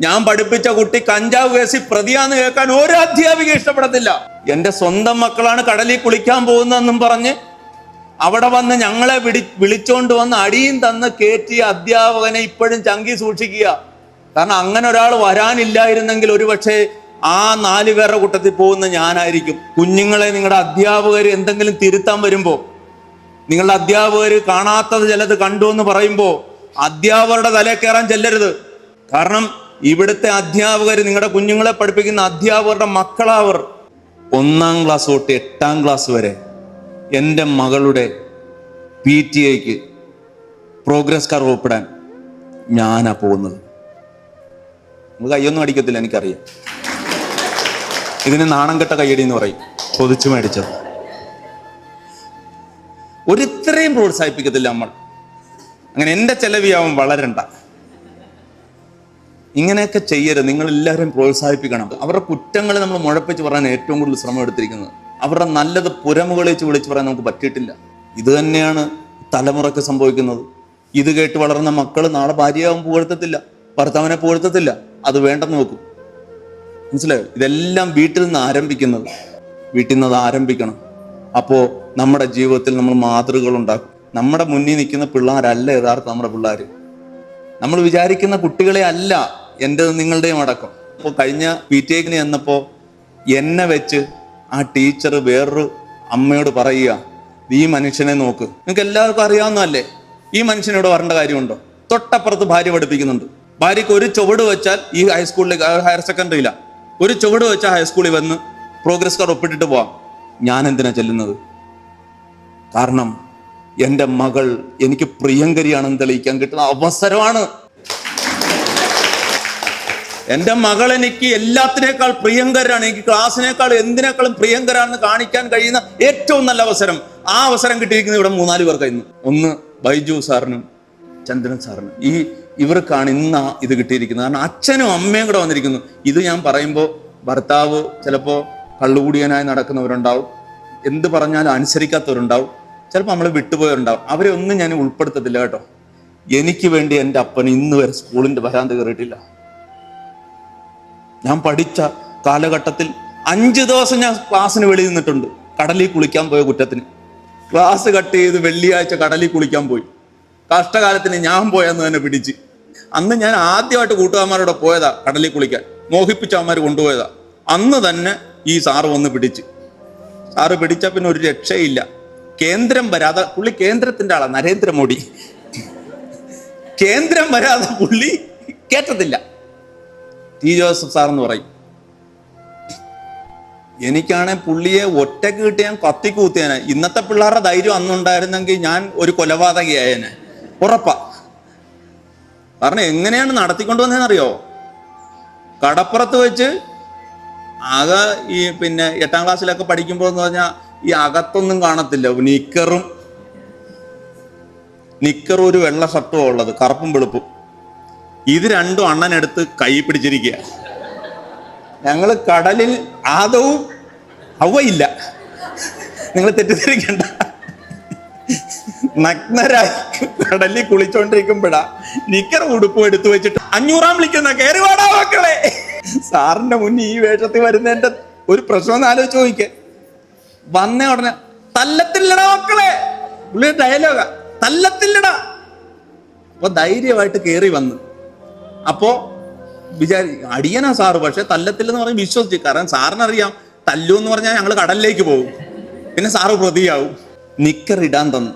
ഞാൻ പഠിപ്പിച്ച കുട്ടി കഞ്ചാവ് കേസിൽ പ്രതിയാന്ന് കേൾക്കാൻ ഒരു അധ്യാപിക ഇഷ്ടപ്പെടത്തില്ല. എന്റെ സ്വന്തം മക്കളാണ് കടലിൽ കുളിക്കാൻ പോകുന്നതെന്നും പറഞ്ഞ് അവിടെ വന്ന് ഞങ്ങളെ വിളി വിളിച്ചോണ്ട് വന്ന് അടിയും തന്ന് കയറ്റിയ അധ്യാപകനെ ഇപ്പോഴും ചങ്കി സൂക്ഷിക്കുക. കാരണം അങ്ങനെ ഒരാൾ വരാനില്ലായിരുന്നെങ്കിൽ ഒരുപക്ഷെ ആ നാല് പേരുടെ കൂട്ടത്തിൽ പോകുന്ന ഞാനായിരിക്കും. കുഞ്ഞുങ്ങളെ നിങ്ങളുടെ അധ്യാപകർ എന്തെങ്കിലും തിരുത്താൻ വരുമ്പോൾ നിങ്ങളുടെ അധ്യാപകർ കാണാത്തത് ചിലത് കണ്ടു എന്ന് പറയുമ്പോൾ അധ്യാപകരുടെ തലയിൽ കയറാൻ ചെല്ലരുത്. കാരണം ഇവിടുത്തെ അധ്യാപകർ നിങ്ങളുടെ കുഞ്ഞുങ്ങളെ പഠിപ്പിക്കുന്ന അധ്യാപകരുടെ മക്കളാവർ. ഒന്നാം ക്ലാസ് തൊട്ട് എട്ടാം ക്ലാസ് വരെ എന്റെ മകളുടെ പി ടി ഐക്ക് പ്രോഗ്രസ് കാർ ഒപ്പിടാൻ ഞാനാ പോകുന്നത്. നമുക്ക് കയ്യൊന്നും അടിക്കത്തില്ല എനിക്കറിയാം. ഇതിന് നാണം കെട്ട കയ്യടി എന്ന് പറയും. കൊതിച്ചു മേടിച്ചത്. ഒരിത്രയും പ്രോത്സാഹിപ്പിക്കത്തില്ല നമ്മൾ. അങ്ങനെ എന്റെ ചെലവിയാവും വളരണ്ട. ഇങ്ങനെയൊക്കെ ചെയ്യരുത്. നിങ്ങൾ എല്ലാവരും പ്രോത്സാഹിപ്പിക്കണം. അവരുടെ കുറ്റങ്ങൾ നമ്മൾ മുഴപ്പിച്ച് പറയാൻ ഏറ്റവും കൂടുതൽ ശ്രമം എടുത്തിരിക്കുന്നത്. അവരുടെ നല്ലത് പുരമുകളിച്ച് വിളിച്ച് പറയാൻ നമുക്ക് പറ്റിയിട്ടില്ല. ഇത് തന്നെയാണ് തലമുറയ്ക്ക് സംഭവിക്കുന്നത്. ഇത് കേട്ട് വളർന്ന മക്കൾ നാളെ ഭാര്യയാവും പുകഴ്ത്തത്തില്ല. ഭർത്താവിനെ പുകഴ്ത്തത്തില്ല. അത് വേണ്ടെന്ന് വെക്കും. മനസ്സിലായോ? ഇതെല്ലാം വീട്ടിൽ നിന്ന് ആരംഭിക്കുന്നത്. വീട്ടിൽ നിന്ന് അത് ആരംഭിക്കണം. അപ്പോൾ നമ്മുടെ ജീവിതത്തിൽ നമ്മൾ മാതൃകകൾ ഉണ്ടാക്കും. നമ്മുടെ മുന്നിൽ നിൽക്കുന്ന പിള്ളേരല്ല യഥാർത്ഥം നമ്മുടെ പിള്ളേർ നമ്മൾ വിചാരിക്കുന്ന കുട്ടികളെ അല്ല. എന്റെ നിങ്ങളുടെയും അടക്കം. അപ്പോൾ കഴിഞ്ഞ പി ടി എക്കിന് ചെന്നപ്പോൾ എന്നെ വെച്ച് ആ ടീച്ചർ വേറൊരു അമ്മയോട് പറയുക ഈ മനുഷ്യനെ നോക്ക്. നിങ്ങൾക്ക് എല്ലാവർക്കും അറിയാവുന്നതല്ലേ? ഈ മനുഷ്യനോട് വരേണ്ട കാര്യമുണ്ടോ? തൊട്ടപ്പുറത്ത് ഭാര്യ പഠിപ്പിക്കുന്നുണ്ട്. ഭാര്യയ്ക്ക് ഒരു ചുവട് വെച്ചാൽ ഈ ഹൈസ്കൂളിലേക്ക് ഹയർ സെക്കൻഡറിയില്ല ഒരു ചുവട് വെച്ചാൽ ഹൈസ്കൂളിൽ വന്ന് പ്രോഗ്രസ് കാർഡ് ഒപ്പിട്ടിട്ട് പോവാം. ഞാൻ എന്തിനാ ചെല്ലുന്നത്? കാരണം എന്റെ മകൾ എനിക്ക് പ്രിയങ്കരിയാണെന്ന് തെളിയിക്കാൻ കിട്ടുന്ന അവസരമാണ്. എന്റെ മകൾ എനിക്ക് എല്ലാത്തിനേക്കാൾ പ്രിയങ്കരാണ് എനിക്ക് ക്ലാസ്സിനേക്കാൾ എന്തിനേക്കാളും പ്രിയങ്കരാണെന്ന് കാണിക്കാൻ കഴിയുന്ന ഏറ്റവും നല്ല അവസരം. ആ അവസരം കിട്ടിയിരിക്കുന്നത് ഇവിടെ മൂന്നാൽ പേർക്ക് ഒന്ന് ബൈജു സാറിനും ചന്ദ്രൻ സാറിനും. ഈ ഇവർക്കാണ് ഇന്ന് ഇത് കിട്ടിയിരിക്കുന്നത്. കാരണം അച്ഛനും അമ്മയും കൂടെ വന്നിരിക്കുന്നു. ഇത് ഞാൻ പറയുമ്പോൾ ഭർത്താവ് ചിലപ്പോൾ കള്ളുകൂടിയനായി നടക്കുന്നവരുണ്ടാവും. എന്ത് പറഞ്ഞാലും അനുസരിക്കാത്തവരുണ്ടാവും. ചിലപ്പോൾ നമ്മൾ വിട്ടുപോയവരുണ്ടാവും. അവരെ ഒന്നും ഞാൻ ഉൾപ്പെടുത്തത്തില്ല കേട്ടോ. എനിക്ക് വേണ്ടി എന്റെ അപ്പൻ ഇന്ന് വരെ സ്കൂളിന്റെ വരാന്ത കയറിയിട്ടില്ല. ഞാൻ പഠിച്ച കാലഘട്ടത്തിൽ അഞ്ച് ദിവസം ഞാൻ ക്ലാസ്സിന് വെളിയിൽ നിന്നിട്ടുണ്ട്. കടലിൽ കുളിക്കാൻ പോയ കുറ്റത്തിന്. ക്ലാസ് കട്ട് ചെയ്ത് വെള്ളിയാഴ്ച കടലിൽ കുളിക്കാൻ പോയി. കഷ്ടകാലത്തിന് ഞാൻ പോയെന്ന് തന്നെ പിടിച്ച്. അന്ന് ഞാൻ ആദ്യമായിട്ട് കൂട്ടുകാരന്മാരോടെ പോയതാ കടലിൽ കുളിക്കാൻ. മോഹിപ്പിച്ച അവന്മാർ കൊണ്ടുപോയതാ. അന്ന് തന്നെ ഈ സാറ് വന്ന് പിടിച്ച്. സാറ് പിടിച്ച പിന്നെ ഒരു രക്ഷയില്ല. കേന്ദ്രം വരാതെ പുള്ളി കേന്ദ്രത്തിന്റെ ആളാ നരേന്ദ്രമോദി. കേന്ദ്രം വരാതെ പുള്ളി കേട്ടത്തില്ല ടി ജോസഫ് സാർ എന്ന് പറയും. എനിക്കാണെ പുള്ളിയെ ഒറ്റയ്ക്ക് കിട്ടി ഞാൻ ഇന്നത്തെ പിള്ളേരുടെ ധൈര്യം അന്നുണ്ടായിരുന്നെങ്കിൽ ഞാൻ ഒരു കൊലപാതകയായനെ. ഉറപ്പാ. കാരണം എങ്ങനെയാണ് നടത്തിക്കൊണ്ടുവന്നതെന്നറിയോ കടപ്പുറത്ത് വെച്ച് ആകെ ഈ പിന്നെ എട്ടാം ക്ലാസ്സിലൊക്കെ പഠിക്കുമ്പോൾ എന്ന് പറഞ്ഞാൽ ഈ അകത്തൊന്നും കാണത്തില്ല. നിക്കറും നിക്കറും ഒരു വെള്ള ഷർട്ടും ഉള്ളത്. കറുപ്പും വെളുപ്പും. ഇത് രണ്ടും അണ്ണനെടുത്ത് കൈ പിടിച്ചിരിക്കുക. ഞങ്ങൾ കടലിൽ ആദവും അവയില്ല നിങ്ങൾ തെറ്റിദ്ധരിക്കണ്ട. നഗ്നരായി കടലിൽ കുളിച്ചോണ്ടിരിക്കുമ്പോഴാ നിക്കർ ഉടുപ്പ് എടുത്തു വെച്ചിട്ട് അഞ്ഞൂറാം വിളിക്കുന്ന കയറിവാടാ മക്കളെ. സാറിന്റെ മുന്നിൽ ഈ വേഷത്തിൽ വരുന്നതിന്റെ ഒരു പ്രശ്നം ഒന്ന് ആലോചിച്ച് നോക്കിക്കേ. വന്ന ഉടനെ തല്ലത്തില്ലടാ മക്കളെ. പുള്ളിയുടെ ഡയലോഗാ തല്ലത്തില്ലടാ. അപ്പൊ ധൈര്യമായിട്ട് കയറി വന്ന്. അപ്പോ വിചാരി അടിയനാ സാറ് പക്ഷെ തല്ലത്തില്ലെന്ന് പറഞ്ഞ് വിശ്വസിച്ചു. കാരണം സാറിനറിയാം തല്ലു എന്ന് പറഞ്ഞാൽ ഞങ്ങൾ കടലിലേക്ക് പോകും. പിന്നെ സാറ് പ്രതിയാവും. നിക്കറിടാൻ തന്നു.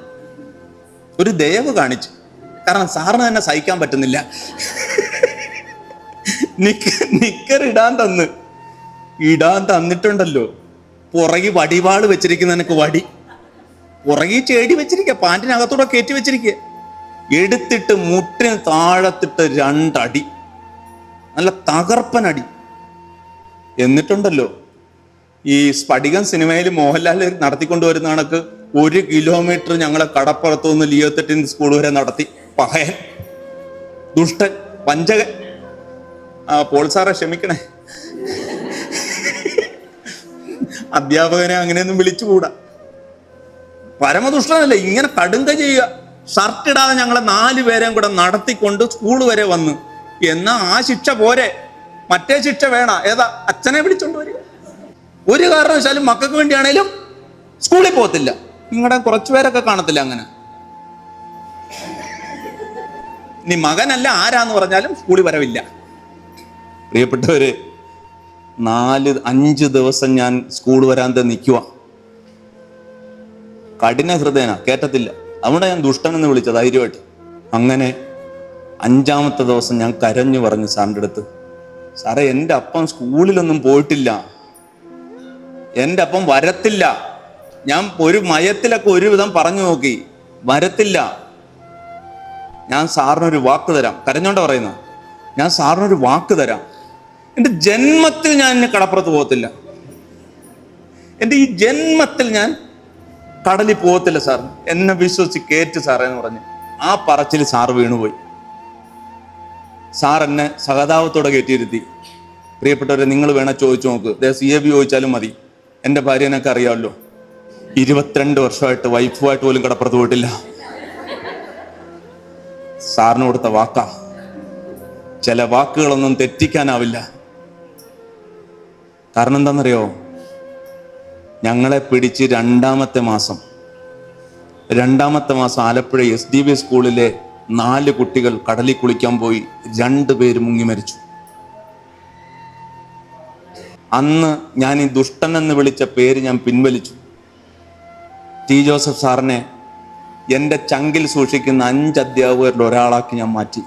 ഒരു ദയവ് കാണിച്ചു. കാരണം സാറിന് തന്നെ സഹിക്കാൻ പറ്റുന്നില്ല. നിക്ക- നിക്കർ ഇടാൻ തന്ന്. ഇടാൻ തന്നിട്ടുണ്ടല്ലോ. പുറകി വടിവാൾ വെച്ചിരിക്കുന്ന എനിക്ക് വടി. പുറകി ചേടി വെച്ചിരിക്കുക പാന്റിനകത്തൂടെ കയറ്റി വെച്ചിരിക്കുക എടുത്തിട്ട് മുട്ടിന് താഴത്തിട്ട് രണ്ടടി. നല്ല തകർപ്പനടി. എന്നിട്ടുണ്ടല്ലോ ഈ സ്ഫടികം സിനിമയിൽ മോഹൻലാൽ നടത്തിക്കൊണ്ടുവരുന്ന കണക്ക് ഒരു കിലോമീറ്റർ ഞങ്ങളെ കടപ്പുറത്തു നിന്ന് ലിയോത്തെട്ടിൻ സ്കൂൾ വരെ നടത്തി. പഹയൻ. ദുഷ്ടൻ. വഞ്ചകൻ. ആ പോൾ സാറെ ക്ഷമിക്കണേ. അധ്യാപകനെ അങ്ങനെയൊന്നും വിളിച്ചുകൂടാ. പരമദുഷ്ടനല്ലേ ഇങ്ങനെ കടുങ്ക ചെയ്യുക. ഷർട്ട് ഇടാതെ ഞങ്ങളെ നാല് പേരെയും കൂടെ നടത്തിക്കൊണ്ട് സ്കൂൾ വരെ വന്ന്. എന്നാ ആ ശിക്ഷ പോരെ. മറ്റേ ശിക്ഷ വേണ. ഏതാ? അച്ഛനെ വിളിച്ചോണ്ട് വരിക. ഒരു കാരണവശാലും മക്കൾക്ക് വേണ്ടിയാണേലും സ്കൂളിൽ പോകത്തില്ല. നിങ്ങളുടെ കുറച്ചു പേരൊക്കെ കാണത്തില്ല അങ്ങനെ? ഇനി മകനല്ല ആരാന്ന് പറഞ്ഞാലും സ്കൂളിൽ വരവില്ല. പ്രിയപ്പെട്ടവര് നാല് അഞ്ച് ദിവസം ഞാൻ സ്കൂൾ വരാതെ നിൽക്കുക കഠിന ഹൃദയന. കേട്ടത്തില്ല അതുകൊണ്ട് ഞാൻ ദുഷ്ടൻ എന്ന് വിളിച്ചത് ധൈര്യമായിട്ട് അങ്ങനെ അഞ്ചാമത്തെ ദിവസം ഞാൻ കരഞ്ഞു പറഞ്ഞു സാറിന്റെ അടുത്ത് സാറേ എന്റെ അപ്പം സ്കൂളിലൊന്നും പോയിട്ടില്ല. എന്റെ അപ്പം വരത്തില്ല. ഞാൻ ഒരു മയത്തിലൊക്കെ ഒരുവിധം പറഞ്ഞു നോക്കി. വരത്തില്ല. ഞാൻ സാറിനൊരു വാക്ക് തരാം. കരഞ്ഞോണ്ട പറയുന്നു? ഞാൻ സാറിനൊരു വാക്ക് തരാം. എന്റെ ജന്മത്തിൽ ഞാൻ കടപ്പുറത്ത് പോകത്തില്ല. എന്റെ ഈ ജന്മത്തിൽ ഞാൻ കടലിൽ പോകത്തില്ല സാർ. എന്നെ വിശ്വസിച്ച് കേറ്റ് സാറേ എന്ന് പറഞ്ഞു ആ പറച്ചിൽ സാർ വീണുപോയി. സാർ എന്നെ സഹതാപത്തോടെ കയറ്റിയിരുത്തി. പ്രിയപ്പെട്ടവരെ നിങ്ങൾ വേണം ചോദിച്ചു നോക്ക്. സി എ ബി ചോദിച്ചാലും മതി. എന്റെ ഭാര്യനൊക്കെ അറിയാമല്ലോ. ഇരുപത്തിരണ്ട് വർഷമായിട്ട് വൈഫുമായിട്ട് പോലും കടപ്പുറത്ത് പോയിട്ടില്ല. സാറിന് കൊടുത്ത വാക്കാ. ചില വാക്കുകളൊന്നും തെറ്റിക്കാനാവില്ല. കാരണം എന്താണെന്നറിയോ? ഞങ്ങളെ പിടിച്ച് രണ്ടാമത്തെ മാസം രണ്ടാമത്തെ മാസം ആലപ്പുഴ എസ് ഡി ബി സ്കൂളിലെ നാല് കുട്ടികൾ കടലിൽ കുളിക്കാൻ പോയി രണ്ടു പേര് മുങ്ങി മരിച്ചു. അന്ന് ഞാൻ ഈ ദുഷ്ടൻ എന്ന് വിളിച്ച പേര് ഞാൻ പിൻവലിച്ചു. ടി ജോസഫ് സാറിനെ എന്റെ ചങ്കിൽ സൂക്ഷിക്കുന്ന അഞ്ച് അധ്യാപകരിൽ ഒരാളാക്കി ഞാൻ മാറ്റി.